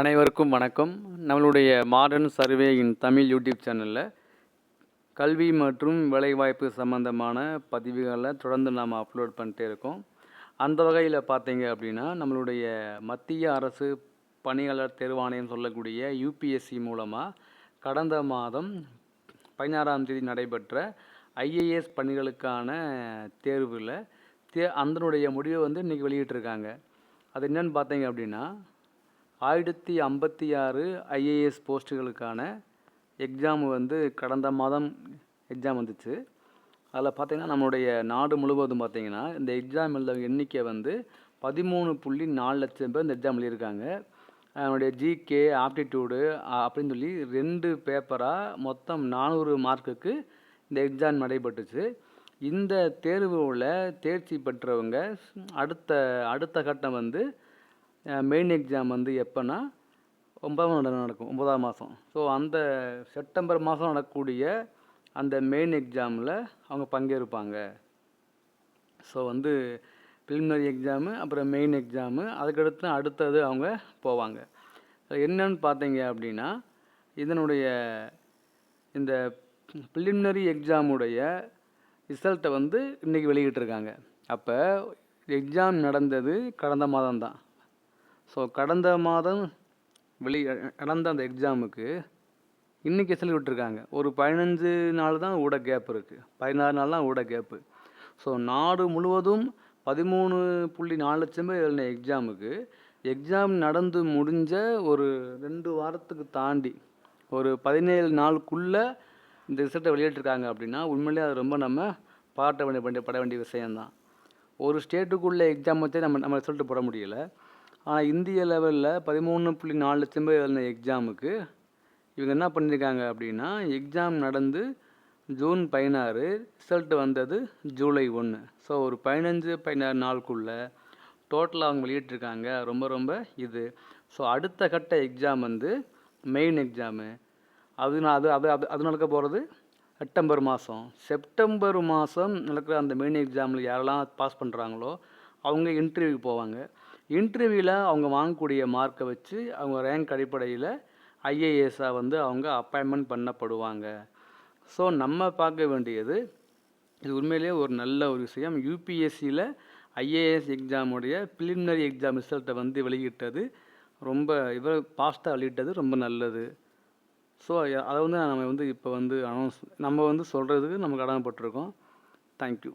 அனைவருக்கும் வணக்கம். நம்மளுடைய modern survey in Tamil YouTube சேனலில் கல்வி மற்றும் வேலைவாய்ப்பு சம்மந்தமான பதிவுகளை தொடர்ந்து நாம் அப்லோட் பண்ணிட்டே இருக்கோம். அந்த வகையில் பார்த்தீங்க அப்படின்னா நம்மளுடைய மத்திய அரசு பணியாளர் தேர்வாணையம் சொல்லக்கூடிய யூபிஎஸ்சி மூலமாக கடந்த மாதம் பதினாறாம் தேதி நடைபெற்ற ஐஏஎஸ் பணிகளுக்கான தேர்வில் தே அதனுடைய முடிவை வந்து இன்றைக்கி வெளியிட்டிருக்காங்க. அது என்னென்னு பார்த்தீங்க அப்படின்னா ஆயிரத்தி ஐம்பத்தி ஆறு ஐஏஎஸ் போஸ்ட்டுகளுக்கான எக்ஸாம் வந்து கடந்த மாதம் எக்ஸாம் வந்துச்சு. அதில் பார்த்தீங்கன்னா நம்மளுடைய நாடு முழுவதும் பார்த்திங்கன்னா இந்த எக்ஸாம் எழுத எண்ணிக்கை வந்து பதிமூணு புள்ளி நாலு லட்சம் பேர் இந்த எக்ஸாம் எழுதியிருக்காங்க. அதனுடைய ஜிகே ஆப்டிடியூடு அப்படின்னு சொல்லி ரெண்டு பேப்பராக மொத்தம் நானூறு மார்க்குக்கு இந்த எக்ஸாம் நடைபெற்றுச்சு. இந்த தேர்வில் தேர்ச்சி பெற்றவங்க அடுத்த அடுத்த கட்டம் வந்து மெயின் எக்ஸாம் வந்து எப்போன்னா ஒன்பதாம் நட நடக்கும் ஒன்பதாம் மாதம். ஸோ அந்த செப்டம்பர் மாதம் நடக்கக்கூடிய அந்த மெயின் எக்ஸாமில் அவங்க பங்கேற்பாங்க. ஸோ வந்து ப்ரிலிமினரி எக்ஸாமு அப்புறம் மெயின் எக்ஸாமு அதுக்கடுத்து அடுத்தது அவங்க போவாங்க. என்னன்னு பார்த்தீங்க அப்படின்னா இதனுடைய இந்த ப்ரிலிமினரி எக்ஸாமுடைய ரிசல்ட்டை வந்து இன்றைக்கி வெளியிட்டிருக்காங்க. அப்போ எக்ஸாம் நடந்தது கடந்த மாதம் தான் ஸோ கடந்த மாதம் வெளி நடந்த அந்த எக்ஸாமுக்கு இன்றைக்கி ரிசல்ட் விட்டுருக்காங்க. ஒரு பதினஞ்சு நாள் தான் ஊட கேப் இருக்குது பதினாறு நாள் தான் ஊட கேப்பு ஸோ நாடு முழுவதும் பதிமூணு புள்ளி நாலு லட்சம் பேர் எழுதின எக்ஸாமுக்கு எக்ஸாம் நடந்து முடிஞ்ச ஒரு ரெண்டு வாரத்துக்கு தாண்டி ஒரு பதினேழு நாளுக்குள்ளே இந்த ரிசல்ட்டை வெளியிட்டிருக்காங்க அப்படின்னா உண்மையிலேயே அது ரொம்ப நம்ம பாராட்ட வேண்டிய பட வேண்டிய விஷயம்தான். ஒரு ஸ்டேட்டுக்குள்ளே எக்ஸாம் வச்சே நம்ம நம்ம ரிசல்ட்டு போட முடியல. ஆனால் இந்திய லெவலில் பதிமூணு புள்ளி நாலு லட்சம் பேர் எழுதின எக்ஸாமுக்கு இவங்க என்ன பண்ணியிருக்காங்க அப்படின்னா எக்ஸாம் நடந்து ஜூன் பதினாறு ரிசல்ட் வந்தது ஜூலை ஒன்று ஸோ ஒரு பதினஞ்சு பதினாறு நாளுக்குள்ளே டோட்டலாக அவங்க வெளியிட்டிருக்காங்க. ரொம்ப ரொம்ப இது. ஸோ அடுத்த கட்ட எக்ஸாம் வந்து மெயின் எக்ஸாமு அது நான் அது அது அது அது நடக்க போகிறது செப்டம்பர் மாதம் செப்டம்பர் மாதம் நடக்கிற அந்த மெயின் எக்ஸாமில் யாரெல்லாம் பாஸ் பண்ணுறாங்களோ அவங்க இன்டர்வியூக்கு போவாங்க. இன்டர்வியூவில் அவங்க வாங்கக்கூடிய மார்க்கை வச்சு அவங்க ரேங்க் அடிப்படையில் ஐஏஎஸ்ஸாக வந்து அவங்க அப்பாயின்மெண்ட் பண்ணப்படுவாங்க. ஸோ நம்ம பார்க்க வேண்டியது இது உண்மையிலேயே ஒரு நல்ல ஒரு விஷயம். யூபிஎஸ்சியில் ஐஏஎஸ் எக்ஸாமுடைய ப்ரிலிமினரி எக்ஸாம் ரிசல்ட்டை வந்து வெளியிட்டது. ரொம்ப இவர் பாஸ்ட்டாக வெளியிட்டது ரொம்ப நல்லது. ஸோ அதை வந்து நம்ம வந்து இப்போ வந்து அனௌன்ஸ் நம்ம வந்து சொல்கிறதுக்கு நம்ம கடமைப்பட்டிருக்கோம். தேங்க்யூ